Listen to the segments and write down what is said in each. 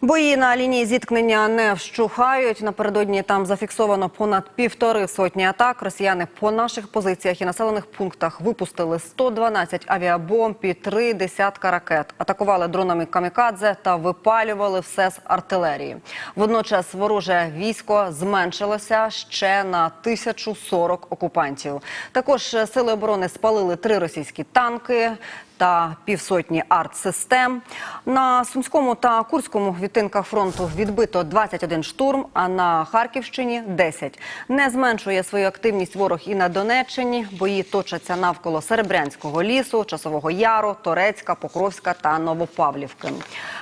Бої на лінії зіткнення не вщухають. Напередодні там зафіксовано понад півтори сотні атак. Росіяни по наших позиціях і населених пунктах випустили 112 авіабомб і три десятка ракет. Атакували дронами камікадзе та випалювали все з артилерії. Водночас вороже військо зменшилося ще на 1040 окупантів. Також сили оборони спалили три російські танки та півсотні артсистем. На Сумському та Курському відтинках фронту відбито 21 штурм, а на Харківщині 10. Не зменшує свою активність ворог і на Донеччині. Бої точаться навколо Серебрянського лісу, Часового Яру, Торецька, Покровська та Новопавлівки.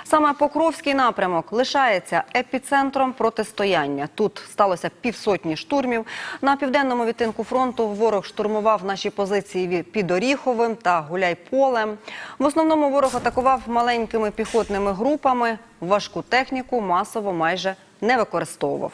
Саме Покровський напрямок лишається епіцентром протистояння. Тут сталося півсотні штурмів. На південному відтинку фронту ворог штурмував наші позиції під Оріховим та Гуляйполем. В основному ворог атакував маленькими піхотними групами. Важку техніку масово майже не використовував.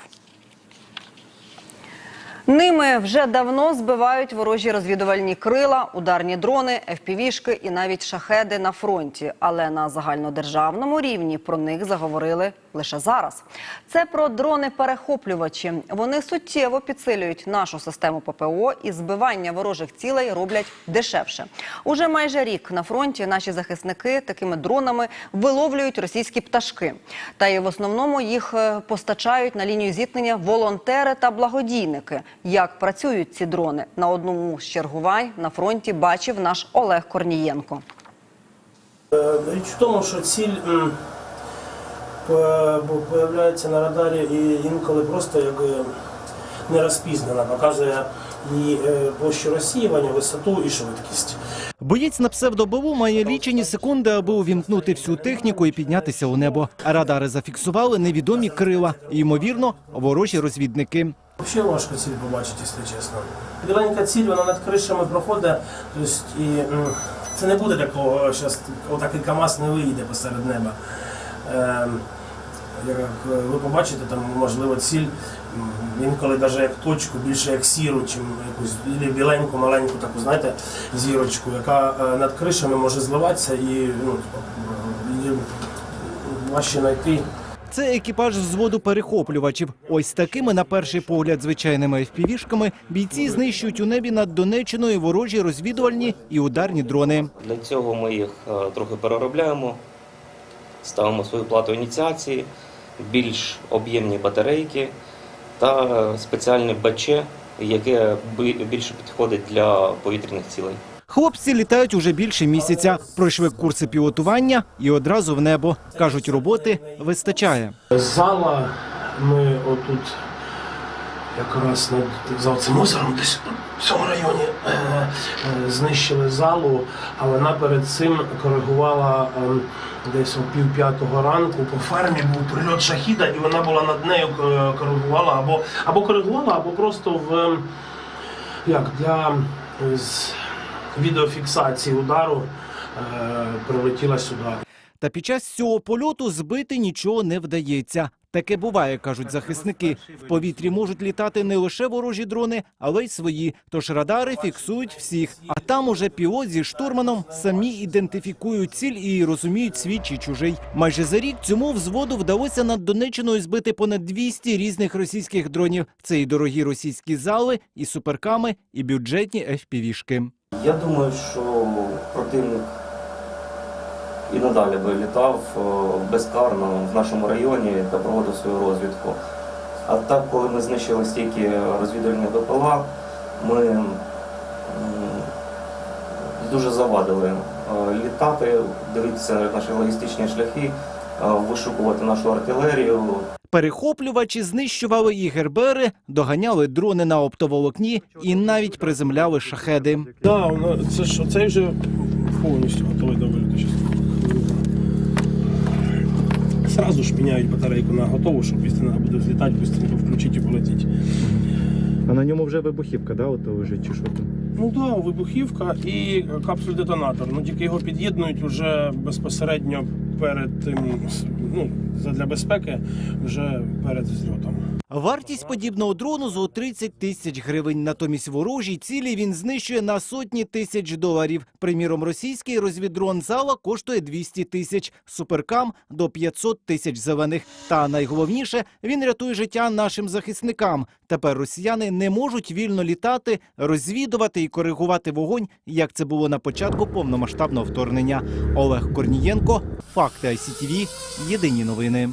Ними вже давно збивають ворожі розвідувальні крила, ударні дрони, ФПВ-шки і навіть шахеди на фронті. Але на загальнодержавному рівні про них заговорили лише зараз. Це про дрони-перехоплювачі. Вони суттєво підсилюють нашу систему ППО і збивання ворожих цілей роблять дешевше. Уже майже рік на фронті наші захисники такими дронами виловлюють російські пташки. Та і в основному їх е, постачають на лінію зіткнення волонтери та благодійники. Як працюють ці дрони на одному з чергувань на фронті бачив наш Олег Корнієнко. Е, Річ в тому, що ціль появляється на радарі і інколи просто як е, не розпізнана, показує її е, площу розсіювання, висоту і швидкість. Боєць на псевдобиву має лічені секунди, аби увімкнути всю техніку і піднятися у небо. Радари зафіксували невідомі крила, ймовірно, ворожі розвідники. Взагалі важко ціль побачити, якщо чесно. Біленька ціль, вона над кришами проходить, тобто, і це не буде такого, що отакий КАМАЗ не виїде посеред неба. Як ви побачите, там можливо ціль інколи навіть як точку, більше як сіру, чим якусь біленьку, маленьку таку, знаєте, зірочку, яка е, над кришами може зливатися і ну, її важче знайти. Це екіпаж взводу перехоплювачів. Ось такими, на перший погляд, звичайними FPV-шками бійці знищують у небі над Донеччиною ворожі розвідувальні і ударні дрони. Для цього ми їх е, трохи переробляємо, ставимо свою плату ініціації, більш об'ємні батарейки та спеціальне БЧ, яке би- більше підходить для повітряних цілей. Хлопці літають уже більше місяця, пройшли курси пілотування і одразу в небо. Кажуть, роботи вистачає. Зала ми отут якраз над за цим озером десь тут, в цьому районі е, е, знищили залу, але вона перед цим коригувала е, десь о пів п'ятого ранку по фермі був прильот шахіда, і вона була над нею е, коригувала або, або коригувала, або просто в е, як для з відеофіксації удару прилетіла сюди. Та під час цього польоту збити нічого не вдається. Таке буває, кажуть захисники. В повітрі можуть літати не лише ворожі дрони, але й свої. Тож радари фіксують всіх. А там уже пілот зі штурманом самі ідентифікують ціль і розуміють свій чи чужий. Майже за рік цьому взводу вдалося над Донеччиною збити понад 200 різних російських дронів. Це і дорогі російські зали, і суперками, і бюджетні FPV-шки. Я думаю, що противник і надалі би літав е, безкарно в нашому районі та проводив свою розвідку. А так, коли ми знищили стільки розвідувальних БПЛА, ми дуже завадили е, літати, дивитися наші логістичні шляхи, е, вишукувати нашу артилерію, Перехоплювачі знищували і гербери, доганяли дрони на оптоволокні і навіть приземляли шахеди. Да, це ж цей вже повністю готовий до Сразу ж міняють батарейку на готову, щоб вістина буде злітати, швидко включити і полетіти. А на ньому вже вибухівка, да, от лежить чи що там? Ну так, да, вибухівка і капсуль-детонатор. Ну тільки його під'єднують вже безпосередньо перед тим, ну, для безпеки вже перед зльотом. Вартість подібного дрону зо 30 тисяч гривень. Натомість ворожі цілі він знищує на сотні тисяч доларів. Приміром, російський розвіддрон зала коштує 200 тисяч, суперкам до 500 тисяч зелених. Та найголовніше, він рятує життя нашим захисникам. Тепер росіяни не можуть вільно літати, розвідувати і коригувати вогонь, як це було на початку повномасштабного вторгнення. Олег Корнієнко, факти ICTV, єдині новини.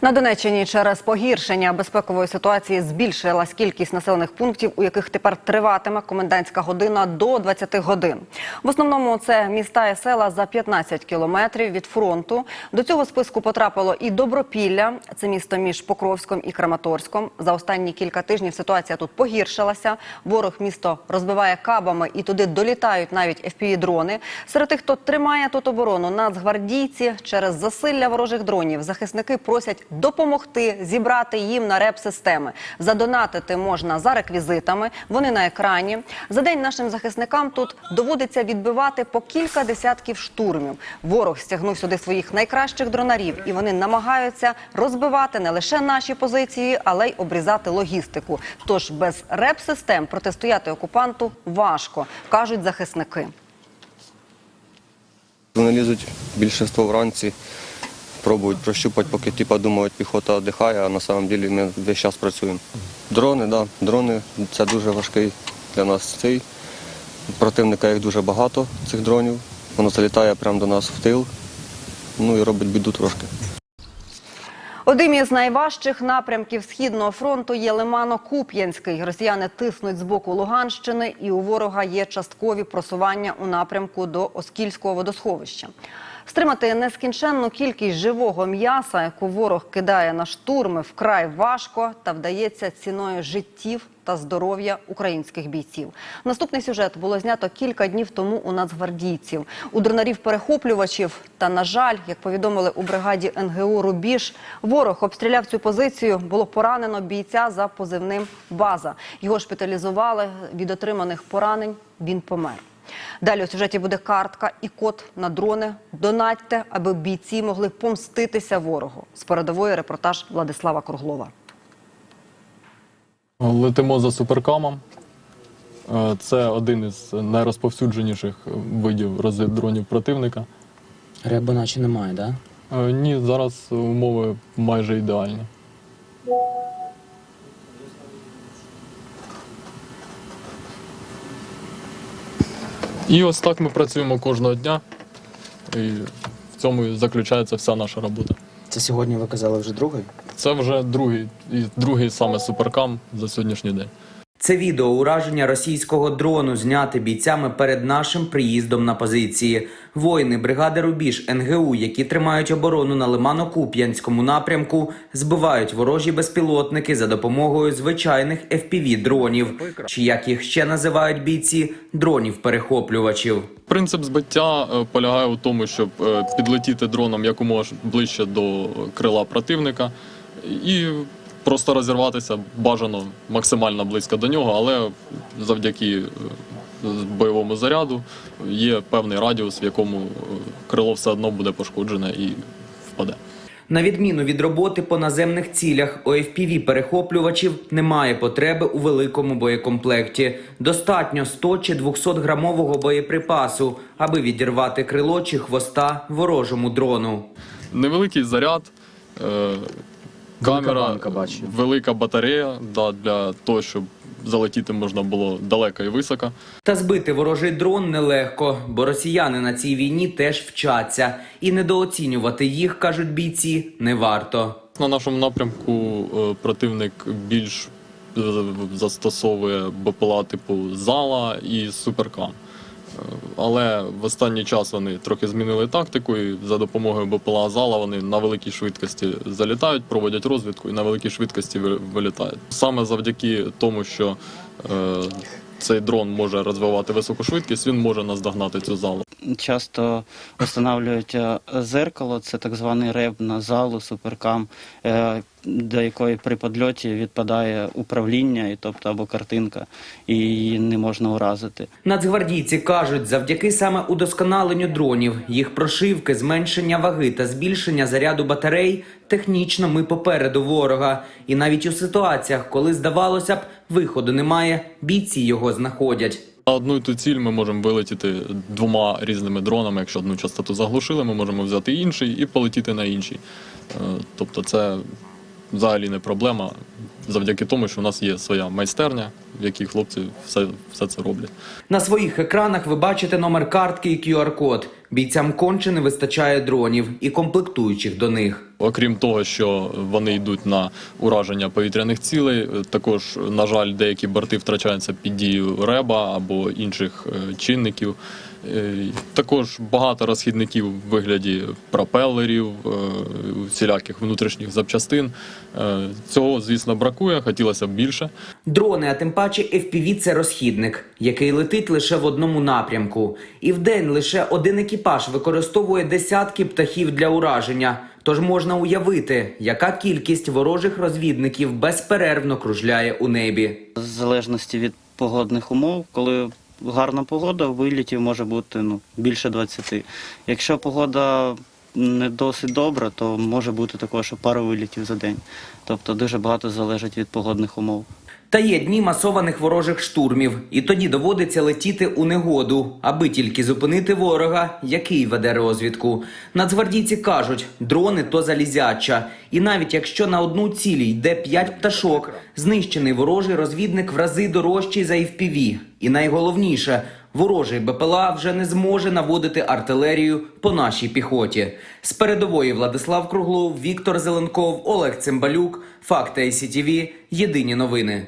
На Донеччині через погіршення безпекової ситуації збільшилась кількість населених пунктів, у яких тепер триватиме комендантська година до 20 годин. В основному це міста і села за 15 кілометрів від фронту. До цього списку потрапило і Добропілля, це місто між Покровськом і Краматорськом. За останні кілька тижнів ситуація тут погіршилася. Ворог місто розбиває кабами і туди долітають навіть FPV-дрони. Серед тих, хто тримає тут оборону, нацгвардійці через засилля ворожих дронів захисники просять допомогти зібрати їм на реп-системи. Задонатити можна за реквізитами. Вони на екрані. За день нашим захисникам тут доводиться відбивати по кілька десятків штурмів. Ворог стягнув сюди своїх найкращих дронарів, і вони намагаються розбивати не лише наші позиції, але й обрізати логістику. Тож без реп-систем протистояти окупанту важко, кажуть захисники. Вони лізуть більшинство вранці, пробують прощупати, поки типа думають, піхота віддихає, а на самом деле ми весь час працюємо. Дрони, да, дрони це дуже важкий для нас цей. Противника їх дуже багато, цих дронів. Воно залітає прямо до нас в тил, ну і робить біду трошки. Одним із найважчих напрямків східного фронту є Лимано-Куп'янський. Росіяни тиснуть з боку Луганщини, і у ворога є часткові просування у напрямку до Оскільського водосховища. Стримати нескінченну кількість живого м'яса, яку ворог кидає на штурми, вкрай важко та вдається ціною життів та здоров'я українських бійців. Наступний сюжет було знято кілька днів тому у нацгвардійців. У дронарів-перехоплювачів та, на жаль, як повідомили у бригаді НГУ Рубіж, ворог обстріляв цю позицію. Було поранено бійця за позивним База. Його шпиталізували від отриманих поранень. Він помер. Далі у сюжеті буде картка і код на дрони. Донатьте, аби бійці могли помститися ворогу. З передової репортаж Владислава Круглова. Летимо за суперкамом. Е, Це один із найрозповсюдженіших видів розвіддронів противника. Реба наче немає, да? Е, Ні, зараз умови майже ідеальні. І ось так ми працюємо кожного дня. І в цьому і заключається вся наша робота. Це сьогодні ви казали вже другий? Це вже другий, і другий саме суперкам за сьогоднішній день. Це відео ураження російського дрону зняте бійцями перед нашим приїздом на позиції. Воїни бригади Рубіж НГУ, які тримають оборону на Лимано-Куп'янському напрямку, збивають ворожі безпілотники за допомогою звичайних fpv дронів, чи як їх ще називають бійці дронів-перехоплювачів. Принцип збиття е, полягає у тому, щоб е, підлетіти дроном якомога ближче до крила противника і просто розірватися бажано максимально близько до нього, але завдяки е, бойовому заряду є певний радіус, в якому е, крило все одно буде пошкоджене і впаде. На відміну від роботи по наземних цілях, у fpv перехоплювачів немає потреби у великому боєкомплекті. Достатньо 100 чи 200 грамового боєприпасу, аби відірвати крило чи хвоста ворожому дрону. Невеликий заряд. е, Камера, банка, бачу. велика батарея да, для того, щоб залетіти можна було далеко і високо. Та збити ворожий дрон нелегко, бо росіяни на цій війні теж вчаться, і недооцінювати їх, кажуть бійці, не варто. На нашому напрямку е, противник більш е, застосовує БПЛА типу зала і суперкам. Е, Але в останній час вони трохи змінили тактику, і за допомогою БПЛА зала вони на великій швидкості залітають, проводять розвідку і на великій швидкості ви- вилітають. Саме завдяки тому, що е, цей дрон може розвивати високу швидкість, він може наздогнати цю залу. часто встановлюють е, зеркало, це так званий реб на залу, суперкам. До якої при подльоті відпадає управління, і тобто або картинка, і її не можна уразити. Нацгвардійці кажуть, завдяки саме удосконаленню дронів, їх прошивки, зменшення ваги та збільшення заряду батарей, технічно ми попереду ворога. І навіть у ситуаціях, коли здавалося б, виходу немає, бійці його знаходять. На одну і ту ціль ми можемо вилетіти двома різними дронами. Якщо одну частоту заглушили, ми можемо взяти інший і полетіти на інший. Е, Тобто це взагалі не проблема завдяки тому, що у нас є своя майстерня, в якій хлопці все, все це роблять. На своїх екранах ви бачите номер картки і QR-код. Бійцям конче не вистачає дронів і комплектуючих до них. Окрім того, що вони йдуть на ураження повітряних цілей, також, на жаль, деякі борти втрачаються під дією реба або інших е, чинників. Е, Також багато розхідників в вигляді пропелерів, е, всіляких внутрішніх запчастин. Е, Цього, звісно, бракує, хотілося б більше. Дрони, а тим паче FPV – це розхідник, який летить лише в одному напрямку. І в день лише один екіпаж використовує десятки птахів для ураження. Тож можна уявити, яка кількість ворожих розвідників безперервно кружляє у небі. В залежності від погодних умов, коли гарна погода, вилітів може бути ну, більше 20. Якщо погода не досить добра, то може бути також пару вилітів за день. Тобто дуже багато залежить від погодних умов. Та є дні масованих ворожих штурмів, і тоді доводиться летіти у негоду, аби тільки зупинити ворога, який веде розвідку. Нацгвардійці кажуть, дрони то залізяча. І навіть якщо на одну цілі йде п'ять пташок, знищений ворожий розвідник в рази дорожчий за FPV. І найголовніше, ворожий БПЛА вже не зможе наводити артилерію по нашій піхоті. З передової Владислав Круглов, Віктор Зеленков, Олег Цимбалюк, Факти ICTV, Єдині новини.